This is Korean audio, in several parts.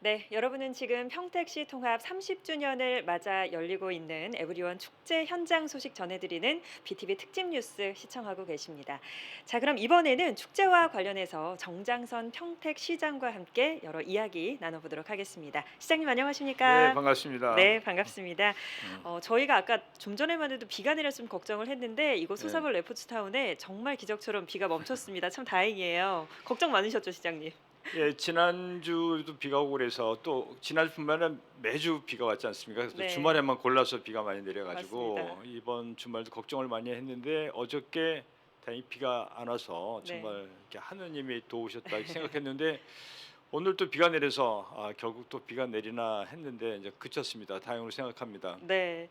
네, 여러분은 지금 평택시 통합 30주년을 맞아 열리고 있는 에브리원 축제 현장 소식 전해드리는 BTV 특집 뉴스 시청하고 계십니다. 자, 그럼 이번에는 축제와 관련해서 정장선 평택 시장과 함께 여러 이야기 나눠보도록 하겠습니다. 시장님 안녕하십니까? 네, 반갑습니다. 네, 반갑습니다. 음. 어, 저희가 아까 좀 전에만 해도 비가 내렸으면 걱정을 했는데 이곳 네. 소사벌 레포츠타운에 정말 기적처럼 비가 멈췄습니다. 참 다행이에요. 걱정 많으셨죠, 시장님? 예, 지난주도 비가 오고 그래서 또 지난주말은 매주 비가 왔지 않습니까? 그래서 네. 주말에만 골라서 비가 많이 내려가지고 맞습니다. 이번 주말도 걱정을 많이 했는데 어저께 다행히 비가 안 와서 네. 정말 이렇게 하느님이 도우셨다 생각했는데 오늘 또 비가 내려서 아, 결국 또 비가 내리나 했는데 이제 그쳤습니다. 다행으로 생각합니다. 네.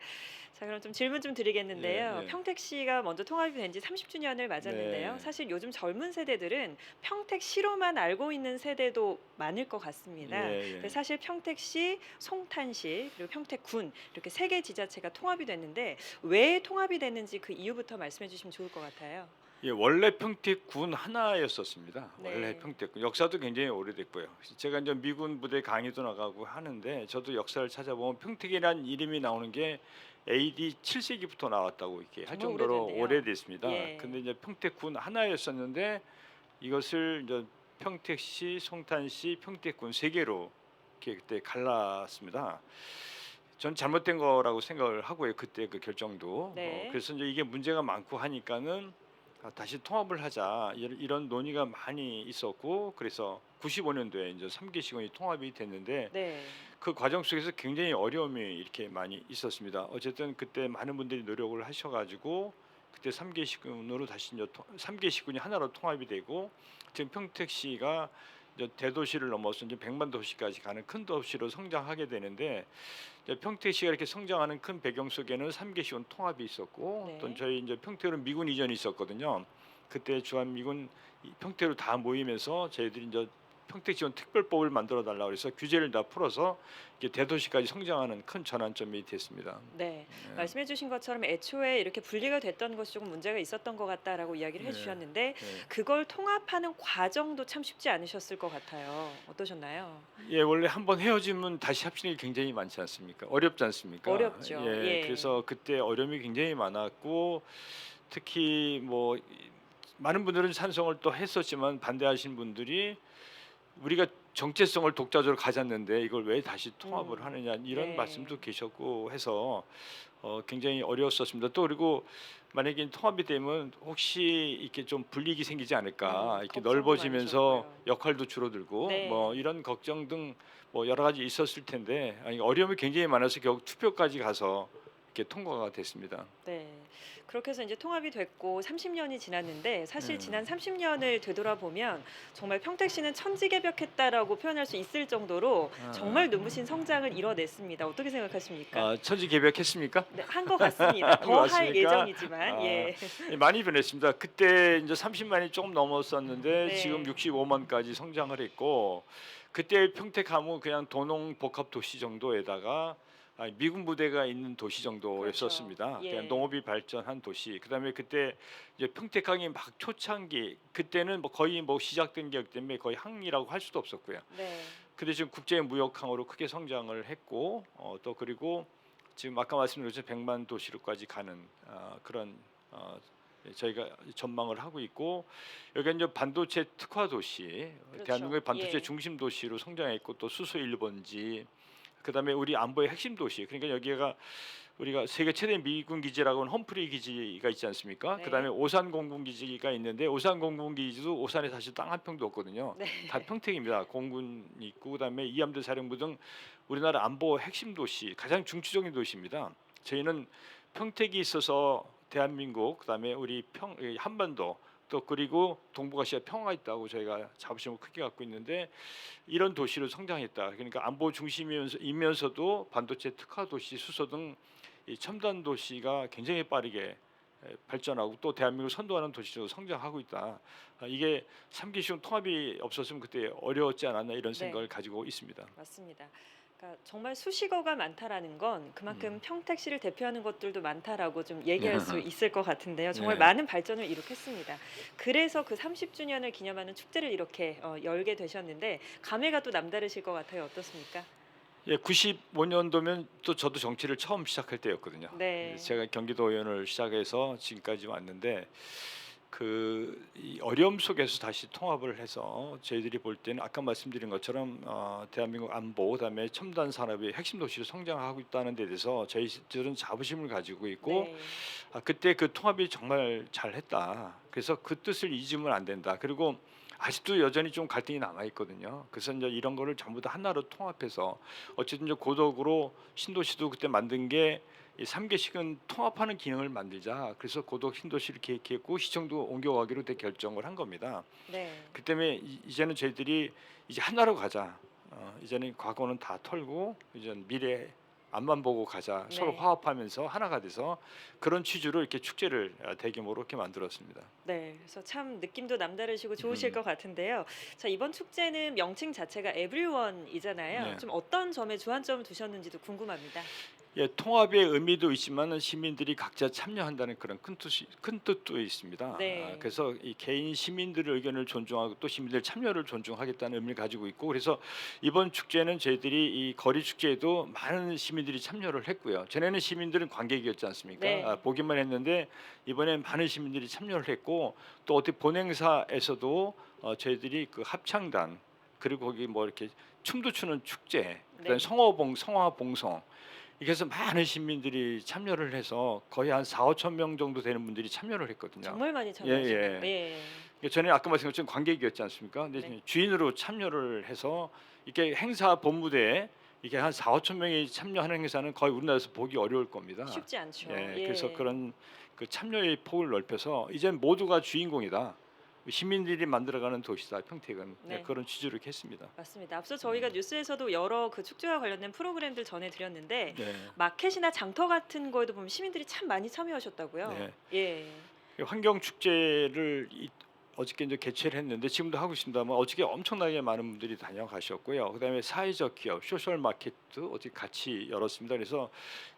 자 그럼 좀 질문 좀 드리겠는데요. 네, 네. 평택 시가 먼저 통합이 된 지 30주년을 맞았는데요. 네. 사실 요즘 젊은 세대들은 평택 시로만 알고 있는 세대도 많을 것 같습니다. 예, 예. 사실 평택 시, 송탄 시 그리고 평택 군 이렇게 세 개 지자체가 통합이 됐는데 왜 통합이 됐는지 그 이유부터 말씀해 주시면 좋을 것 같아요. 예, 원래 평택군 하나였었습니다. 네. 원래 평택군 역사도 굉장히 오래됐고요. 제가 이제 미군 부대 강의도 나가고 하는데 저도 역사를 찾아보면 평택이라는 이름이 나오는 게 AD 7세기부터 나왔다고 이렇게 할 정도로 오래됐네요. 오래됐습니다. 예. 근데 이제 평택군 하나였었는데 이것을 이제 평택시, 송탄시, 평택군 세 개로 이렇게 그때 갈랐습니다. 전 잘못된 거라고 생각을 하고요. 그때 그 결정도. 네. 어, 그래서 이제 이게 문제가 많고 하니까는 아, 다시 통합을 하자 이런, 논의가 많이 있었고 그래서 95년도에 이제 3개 시군이 통합이 됐는데 네. 그 과정 속에서 굉장히 어려움이 이렇게 많이 있었습니다. 어쨌든 그때 많은 분들이 노력을 하셔가지고 그때 3개 시군으로 다시 이제 3개 시군이 하나로 통합이 되고 지금 평택시가 대도시를 넘어서 이제 100만 도시까지 가는 큰 도시로 성장하게 되는데 이제 평택시가 이렇게 성장하는 큰 배경 속에는 3개 시군 통합이 있었고 네. 또 저희 이제 평택으로 미군 이전이 있었거든요. 그때 주한 미군 이 평택으로 다 모이면서 저희들이 이제 평택 지원 특별법을 만들어 달라 그래서 규제를 다 풀어서 대도시까지 성장하는 큰 전환점이 됐습니다. 네. 네. 말씀해 주신 것처럼 애초에 이렇게 분리가 됐던 것이 조금 문제가 있었던 것 같다라고 이야기를 해 네. 주셨는데 네. 그걸 통합하는 과정도 참 쉽지 않으셨을 것 같아요. 어떠셨나요? 예, 원래 한번 헤어지면 다시 합치는 게 굉장히 많지 않습니까? 어렵지 않습니까? 어렵죠. 예, 예. 그래서 그때 어려움이 굉장히 많았고 특히 뭐 이- 많은 분들은 찬성을 또 했었지만 반대하신 분들이 우리가 정체성을 독자적으로 가졌는데 이걸 왜 다시 통합을 음. 하느냐 이런 네. 말씀도 계셨고 해서 어, 굉장히 어려웠었습니다. 또 그리고 만약에 통합이 되면 혹시 이렇게 좀 불이익이 생기지 않을까 음, 이렇게 넓어지면서. 역할도 줄어들고 네. 뭐 이런 걱정 등 뭐 여러 가지 있었을 텐데 아니, 어려움이 굉장히 많아서 결국 투표까지 가서 이렇게 통과가 됐습니다. 네. 그렇게 해서 이제 통합이 됐고 30년이 지났는데 사실 네. 지난 30년을 되돌아보면 정말 평택시는 천지개벽했다라고 표현할 수 있을 정도로 아. 정말 눈부신 성장을 이뤄냈습니다. 어떻게 생각하십니까? 아, 천지 개벽했습니까? 네, 한것 같습니다. 것더할 같습니까? 예정이지만 아. 예. 예, 많이 변했습니다. 그때 이제 30만이 조금 넘었었는데 네. 지금 65만까지 성장을 했고 그때 평택하면 그냥 도농 복합 도시 정도에다가 아, 미군 부대가 있는 도시 정도였었습니다. 그렇죠. 예. 농업이 발전한 도시. 그다음에 그때 이제 평택항이 막 초창기 그때는 뭐 거의 뭐 시작된 게 때문에 거의 항이라고 할 수도 없었고요. 네. 근데 지금 국제 무역항으로 크게 성장을 했고 어, 또 그리고 지금 아까 말씀드렸죠 100만 도시로까지 가는 어, 그런 어, 저희가 전망을 하고 있고 여기가 이제 반도체 특화 도시 그렇죠. 대한민국의 반도체 예. 중심 도시로 성장했고 또 수소 1번지 그다음에 우리 안보의 핵심 도시 그러니까 여기가 우리가 세계 최대 미군 기지라고 하는 험프리 기지가 있지 않습니까? 네. 그다음에 오산 공군 기지가 있는데 오산 공군 기지도 오산에 사실 땅 한 평도 없거든요. 네. 다 평택입니다. 공군 있고 그다음에 이함대 사령부 등 우리나라 안보 핵심 도시 가장 중추적인 도시입니다. 저희는 평택이 있어서 대한민국 그다음에 우리 평이 한반도 또 그리고 동북아시아 평화가 있다고 저희가 자부심을 크게 갖고 있는데 이런 도시로 성장했다. 그러니까 안보 중심이면서도 반도체 특화 도시, 수소 등이 첨단 도시가 굉장히 빠르게 에, 발전하고 또 대한민국을 선도하는 도시로 성장하고 있다. 아, 이게 3기 시군 통합이 없었으면 그때 어려웠지 않았나 이런 네. 생각을 가지고 있습니다. 맞습니다. 그러니까 정말 수식어가 많다라는 건 그만큼 음. 평택 시를 대표하는 것들도 많다라고 좀 얘기할 수 있을 것 같은데요. 정말 네. 많은 발전을 이룩했습니다. 그래서 그 30주년을 기념하는 축제를 이렇게 어, 열게 되셨는데 감회가 또 남다르실 것 같아요. 어떻습니까? 예, 95년도면 또 저도 정치를 처음 시작할 때였거든요. 네. 제가 경기도 의원을 시작해서 지금까지 왔는데 그이 어려움 속에서 다시 통합을 해서 저희들이 볼 때는 아까 말씀드린 것처럼 어, 대한민국 안보 그다음에 첨단 산업의 핵심 도시로 성장하고 있다는 데 대해서 저희들은 자부심을 가지고 있고 네. 아, 그때 그 통합이 정말 잘했다. 그래서 그 뜻을 잊으면 안 된다. 그리고 아직도 여전히 좀 갈등이 남아 있거든요. 그래서 이제 이런 거를 전부 다 하나로 통합해서 어쨌든 고덕으로 신도시도 그때 만든 게 이 3개씩은 통합하는 기능을 만들자. 그래서 고덕 신도시를 계획했고 시청도 옮겨가기로 돼 결정을 한 겁니다. 네. 그 때문에 이- 이제는 저희들이 이제 하나로 가자. 어, 이제는 과거는 다 털고 이제 미래 앞만 보고 가자. 서로 네. 화합하면서 하나가 돼서 그런 취지로 이렇게 축제를 어, 대규모로 이렇게 만들었습니다. 네, 그래서 참 느낌도 남다르시고 좋으실 음. 것 같은데요. 자 이번 축제는 명칭 자체가 에브리원이잖아요. 네. 좀 어떤 점에 주안점을 두셨는지도 궁금합니다. 예, 통합의 의미도 있지만은 시민들이 각자 참여한다는 그런 큰 뜻이 큰 뜻도 있습니다. 네. 아, 그래서 이 개인 시민들의 의견을 존중하고 또 시민들 참여를 존중하겠다는 의미를 가지고 있고 그래서 이번 축제는 저희들이 이 거리 축제에도 많은 시민들이 참여를 했고요. 전에는 시민들은 관객이었지 않습니까? 네. 아, 보기만 했는데 이번엔 많은 시민들이 참여를 했고 또 어떻게 본행사에서도 어, 저희들이 그 합창단 그리고 거기 뭐 이렇게 춤도 추는 축제, 그다음 네. 성어봉, 성화봉송 해서 많은 시민들이 참여를 해서 거의 한 4, 5천 명 정도 되는 분들이 참여를 했거든요. 정말 많이 참여하셨네요. 예. 예. 그러니까 전에 아까 말씀드린 관객이었지 않습니까? 근데 네. 주인으로 참여를 해서 이렇게 행사 본무대에 이게 한 4, 5천 명이 참여하는 행사는 거의 우리나라에서 보기 어려울 겁니다. 쉽지 않죠. 예, 예. 그래서 그런 그 참여의 폭을 넓혀서 이제 모두가 주인공이다. 시민들이 만들어가는 도시다. 평택은 네. 네, 그런 취지로 이렇게 했습니다. 맞습니다. 앞서 저희가 뉴스에서도 여러 그 축제와 관련된 프로그램들 전해드렸는데 네. 마켓이나 장터 같은 거에도 보면 시민들이 참 많이 참여하셨다고요. 네. 예. 환경 축제를 이- 어저께 이제 개최를 했는데 지금도 하고 있습니다만 어저께 엄청나게 많은 분들이 다녀가셨고요. 그다음에 사회적 기업, 소셜 마켓도 어떻게 같이 열었습니다. 그래서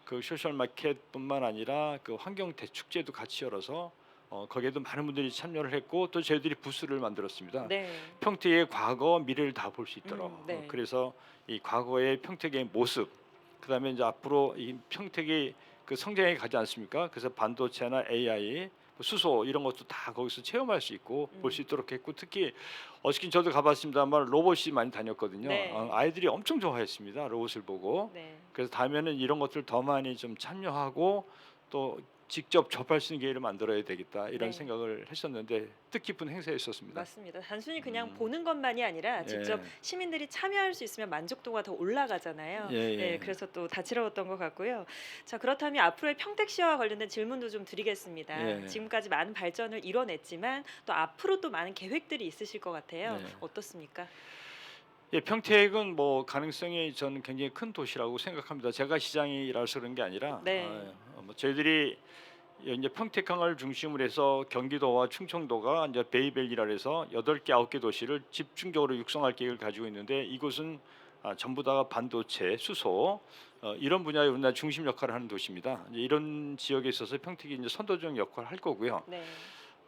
그 소셜 마켓뿐만 아니라 그 환경 대축제도 같이 열어서 어, 거기에도 많은 분들이 참여를 했고 또 저희들이 부스를 만들었습니다. 네. 평택의 과거 미래를 다 볼 수 있도록 음, 네. 어, 그래서 이 과거의 평택의 모습 그다음에 이제 앞으로 이 평택이 그 성장해 가지 않습니까? 그래서 반도체나 AI 뭐 수소 이런 것도 다 거기서 체험할 수 있고 음. 볼수 있도록 했고 특히 어저께 저도 가봤습니다만 로봇이 많이 다녔거든요. 네. 어, 아이들이 엄청 좋아했습니다. 로봇을 보고 네. 그래서 다음에는 이런 것들 더 많이 좀 참여하고 또 직접 접할 수 있는 기회를 만들어야 되겠다 이런 네. 생각을 했었는데 뜻깊은 행사였었습니다. 맞습니다. 단순히 그냥 음. 보는 것만이 아니라 직접 예. 시민들이 참여할 수 있으면 만족도가 더 올라가잖아요. 예, 예. 네, 그래서 또 다채로웠던 것 같고요. 자 그렇다면 앞으로의 평택시와 관련된 질문도 좀 드리겠습니다. 예. 지금까지 많은 발전을 이뤄냈지만 또 앞으로 또 많은 계획들이 있으실 것 같아요. 네. 어떻습니까? 예, 평택은 뭐 가능성이 저는 굉장히 큰 도시라고 생각합니다. 제가 시장이라서 그런 게 아니라 네. 어, 뭐 저희들이 이제 평택항을 중심으로 해서 경기도와 충청도가 이제 베이벨이라 해서 여덟 개 아홉 개 도시를 집중적으로 육성할 계획을 가지고 있는데 이곳은 아, 전부 다 반도체, 수소 어, 이런 분야의 우리나라 중심 역할을 하는 도시입니다. 이런 지역에 있어서 평택이 이제 선도적 역할을 할 거고요. 네.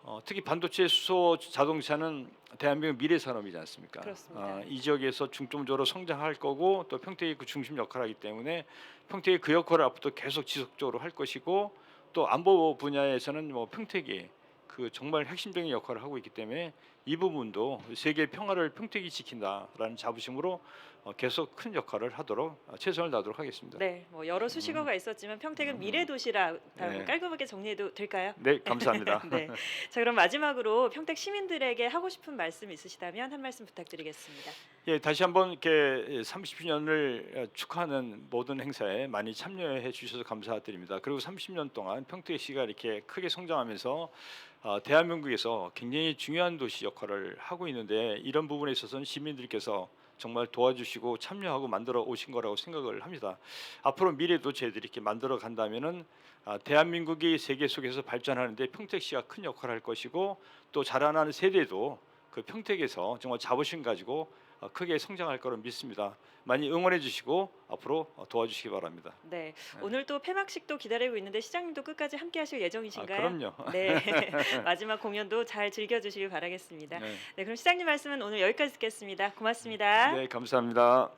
어, 특히 반도체, 수소, 자동차는 대한민국 미래 산업이지 않습니까? 그렇습니다. 어, 이 지역에서 중점적으로 성장할 거고 또 평택이 그 중심 역할을 하기 때문에 평택이 그 역할을 앞으로 계속 지속적으로 할 것이고 또 안보 분야에서는 뭐 평택이 그 정말 핵심적인 역할을 하고 있기 때문에 이 부분도 세계 평화를 평택이 지킨다라는 자부심으로 어, 계속 큰 역할을 하도록 어, 최선을 다하도록 하겠습니다. 네, 뭐 여러 수식어가 있었지만 평택은 음. 미래 도시라 네. 깔끔하게 정리해도 될까요? 네, 감사합니다. 네. 자 그럼 마지막으로 평택 시민들에게 하고 싶은 말씀 있으시다면 한 말씀 부탁드리겠습니다. 예, 다시 한번 이렇게 30주년을 축하하는 모든 행사에 많이 참여해 주셔서 감사드립니다. 그리고 30년 동안 평택시가 이렇게 크게 성장하면서 어, 대한민국에서 굉장히 중요한 도시 역할을 하고 있는데 이런 부분에 있어서는 시민들께서 정말 도와주시고 참여하고 만들어 오신 거라고 생각을 합니다. 앞으로 미래도 저희들이 이렇게 만들어 간다면은 아, 대한민국이 세계 속에서 발전하는데 평택시가 큰 역할을 할 것이고 또 자라나는 세대도 그 평택에서 정말 자부심 가지고 어, 크게 성장할 거로 믿습니다. 많이 응원해 주시고 앞으로 어, 도와주시기 바랍니다. 네. 오늘 또 폐막식도 기다리고 있는데 시장님도 끝까지 함께 하실 아, 예정이신가요? 그럼요. 네. 마지막 공연도 잘 즐겨주시길 바라겠습니다. 네. 네, 그럼 시장님 말씀은 오늘 여기까지 듣겠습니다. 고맙습니다. 네, 감사합니다.